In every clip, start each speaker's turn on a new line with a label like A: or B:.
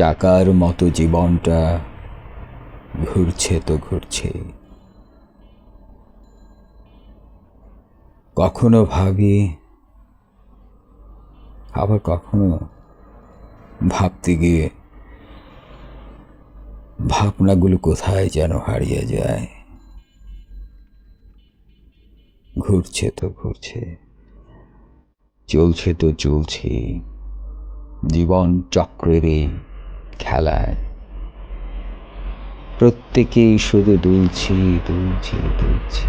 A: চাকার মতো জীবনটা ঘুরছে তো ঘুরছে। কখনো ভাবি, আবার কখনো ভাবতে গিয়ে ভাবনাগুলো কোথায় যেন হারিয়ে যায়। ঘুরছে তো ঘুরছে, চলছে তো চলছে। জীবন চক্রের এই খেলায়। প্রত্যেকেই শুধু দুলছি দুলছি দুলছি।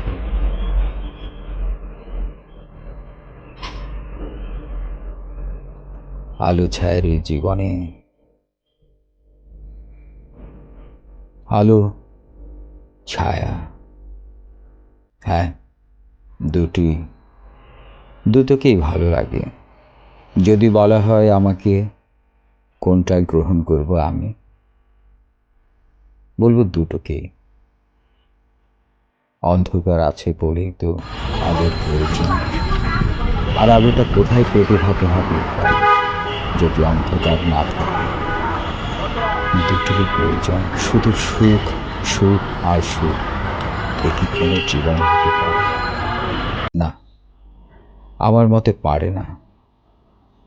A: আলো ছায়ের জীবনে আলো, ছায়া হ্যাঁ দুটি, দুটোকেই ভালো লাগে। যদি বলা হয় আমাকে কোনটা গ্রহণ করব আমি? বলব দুটোকেই। অন্ধকার আছে বলেই তো আলোর প্রয়োজন। আর আলোটা কোথায় পেতে প্রতিভাত হবে যদি অন্ধকার না থাকে? দুটোরই প্রয়োজন, শুধু সুখ সুখ আর সুখ। একই কোনো জীবন হতে পারে। না, আমার মতে পারে না।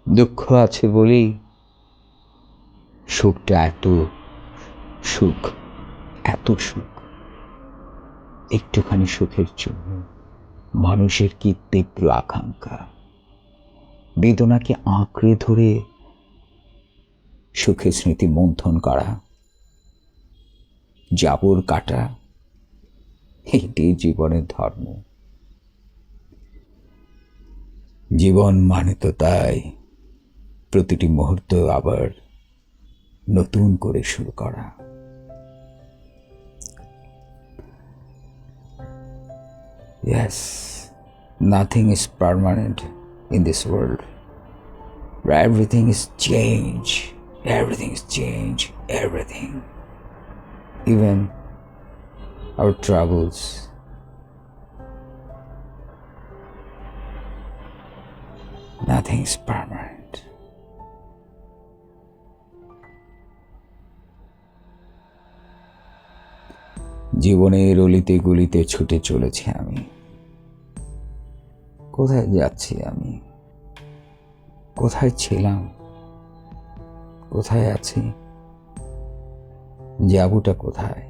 A: দুঃখ আছে বলেই সুখটা এত সুখ এত সুখ। একটুখানি সুখের জন্য মানুষের কি তীব্র আকাঙ্ক্ষা? বেদনাকে আঁকড়ে ধরে সুখের স্মৃতি মন্থন করা, জাবর কাটা, এটাই জীবনের ধর্ম। জীবন মানে তো তাই, প্রতিটি মুহূর্ত আবার নতুন করে শুরু করা Yes, nothing is permanent in this world. Everything is change. Everything is change. Everything. Even our troubles. Nothing is permanent. জীবনের অলিতে গলিতে ছুটে চলেছি আমি। কোথায় যাচ্ছি আমি? কোথায় ছিলাম? কোথায় আছি? যাবুটা কোথায়?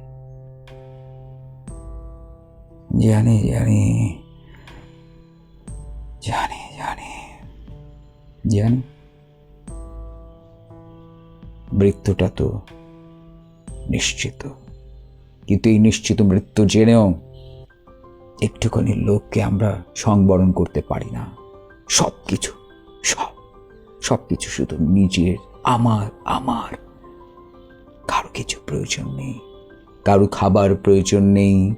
A: জানি জানি। জানি জানি। জানি। মৃত্যুটা তো নিশ্চিত। কিন্তু এই নিশ্চিত মৃত্যু জেনেও একটুখানি লোককে আমরা সংবরণ করতে পারি না। সব কিছু সব সব কিছু শুধু নিজের, আমার আমার। কারও কিছু প্রয়োজন নেই। কারও খাবার প্রয়োজন নেই।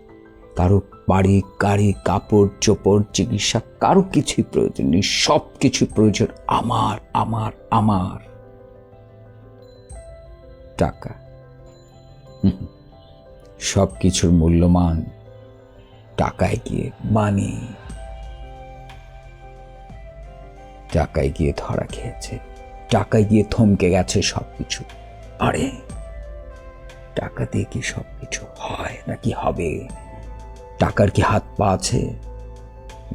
A: কারও বাড়ি, গাড়ি, কাপড়, চোপড়, চিকিৎসা, কারও কিছুই প্রয়োজন নেই। সব কিছু প্রয়োজন আমার আমার আমার। টাকা। হুম। সব কিছুর মূল্যমান টাকায় গিয়ে মানি টাকায় গিয়ে ধরা খেয়েছে, টাকায় গিয়ে থমকে গেছে সব কিছু আরে, টাকা দিয়ে কি সব কিছু হয় নাকি হবে? টাকার কি হাত পা আছে?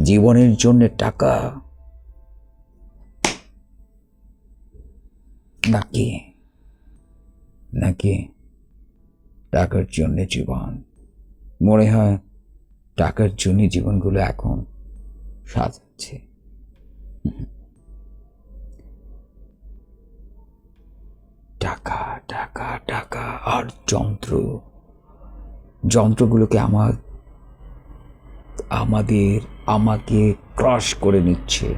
A: জীবনের জন্য টাকা নাকি? নাকি টাকার জন্য জীবন। মনে হয় টাকার জন্য জীবনগুলো এখন সাজাচ্ছে। টাকা টাকা টাকা আর যন্ত্র। যন্ত্রগুলোকে আমার, আমাদের, আমাকে ক্রস করে নিচ্ছে।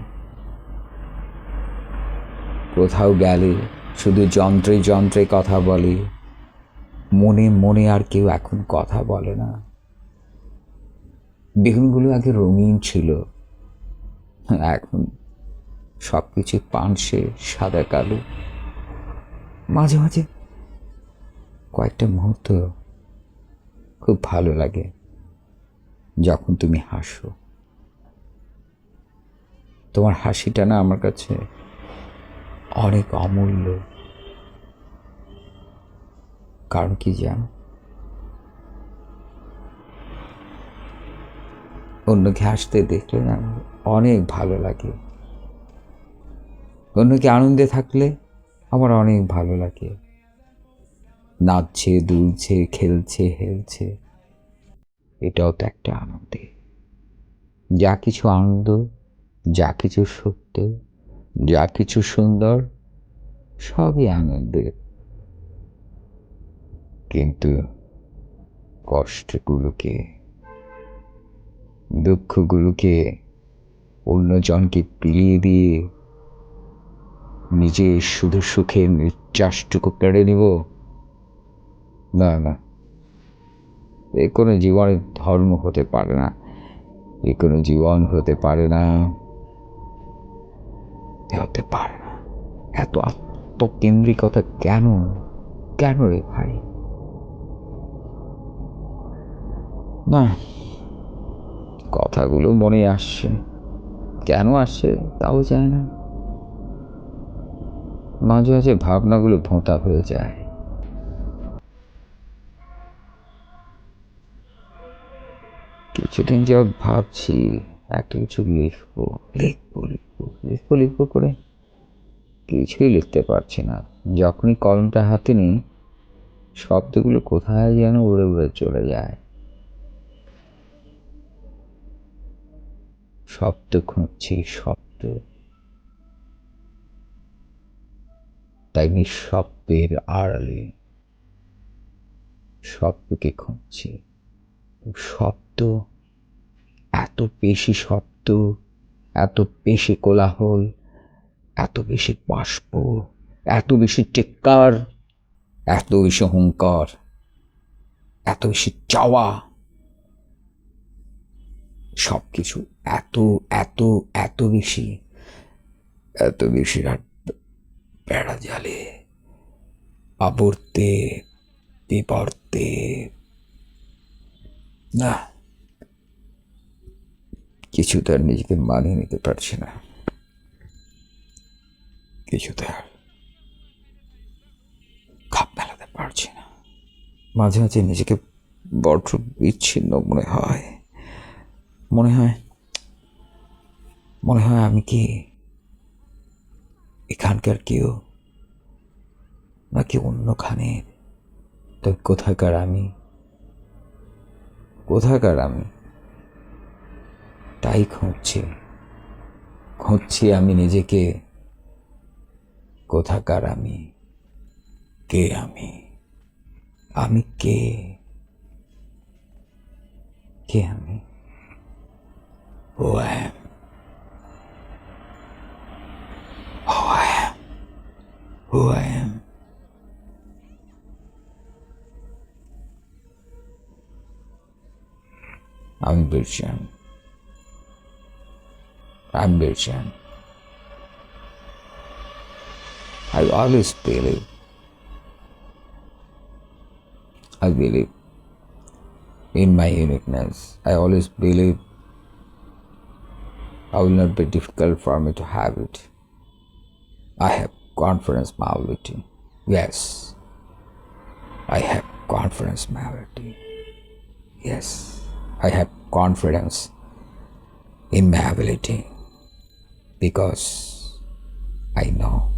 A: কোথাও গেলে শুধু যন্ত্রে যন্ত্রে কথা বলে। মনে মনে আর কেউ এখন কথা বলে না। বেগুনগুলো আগে রঙিন ছিল। এখন সব কিছু পানসে, সাদা, কালো। মাঝে মাঝে কয়েকটা মুহূর্ত খুব ভালো লাগে যখন তুমি হাসো। তোমার হাসিটা না আমার কাছে অনেক অমূল্য। কারণ কি জানো? অন্যকে হাসতে দেখলে না অনেক ভালো লাগে। অন্যকে আনন্দে থাকলে আমার অনেক ভালো লাগে। নাচছে, দুলছে, খেলছে, হেলছে, এটাও তো একটা আনন্দে। যা কিছু আনন্দ, যা কিছু সত্য, যা কিছু সুন্দর, সবই আনন্দের। কিন্তু কষ্টগুলোকে, দুঃখগুলোকে অন্যজনকে পিলিয়ে দিয়ে নিজে শুধু সুখে নিশ্বাসটুকু কেড়ে নিব? না না। এ কোনো জীবনের ধর্ম হতে পারে না। এ কোনো জীবন হতে পারে না। হতে পারে না। এত আত্মকেন্দ্রিকতা কেন? কেন রে ভাই? না। কথাগুলো মনে আসছে। কেন আসছে তাও যায় না। মাঝে মাঝে ভাবনাগুলো ভোঁতা হয়ে যায়। কিছুদিন যাবৎ ভাবছি একটা কিছু লিখব লিখব লিখব লিখব লিখব করে কিছুই লিখতে পারছি না। যখনই কলমটা হাতে নিই, শব্দগুলো কোথায় যেন উড়ে উড়ে চলে যায়। শব্দ খুঁজছি, শব্দ। তাই নিঃশব্দের আড়ালে শব্দকে খুঁজছি। শব্দ, এত বেশি শব্দ, এত বেশি কোলাহল, এত বেশি বাষ্প, এত বেশি টেক্কার এত বেশি হুঙ্কার, এত বেশি চাওয়া। সব কিছু এত এত এত বেশি এত বেশি রাত বেড়া জালে আবর্তে বিবর্তে না কিছুতে আর নিজেকে মানিয়ে নিতে পারছি না। কিছুতে আর খাপ মেলাতে পারছি না। মাঝে মাঝে নিজেকে বড্ড বিচ্ছিন্ন মনে হয়। মনে হয় মনে হয় আমি কি এখানকার কেউ নাকি অন্যখানের তবে কোথাকার আমি? কোথাকার আমি? তাই খুঁজছি। খুঁজছি আমি নিজেকে। কোথাকার আমি? কে আমি? আমি কে? কে আমি? Who I am. Who I am. Who I am. I'm Birchan. I always believe. I believe in my uniqueness. I always believe I will not be difficult for me to have it. I have confidence my ability. Yes. I have confidence my ability. Yes. I have confidence in my ability because I know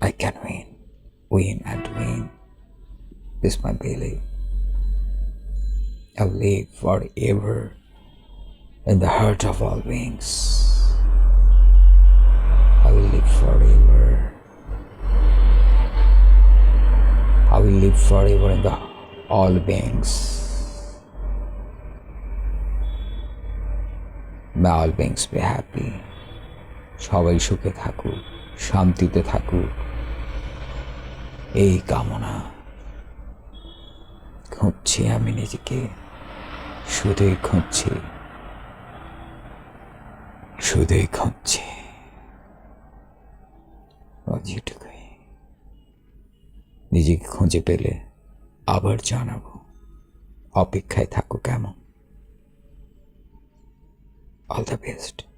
A: I can win, win and win. This is my belief. I'll live forever in the heart of all beings. I will live forever. I will live forever in the all beings. May all beings be happy. সবাই সুখে থাকুক শান্তিতে থাকুক এই কামনা খুঁজছি আমি নিজেকে শুধুই খুঁজছি খুঁজছি। যেটুকুই নিজেকে খুঁজে পেলে আবার জানাব। অপেক্ষায় থাকো কেমন? All the best